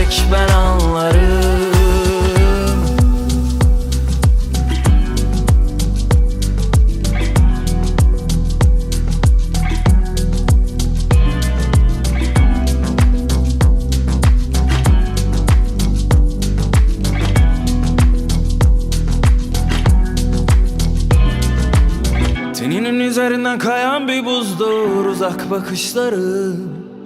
tek ben anlarım. Teninin üzerinden kayan bir buzdur uzak bakışları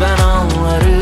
ben anlarım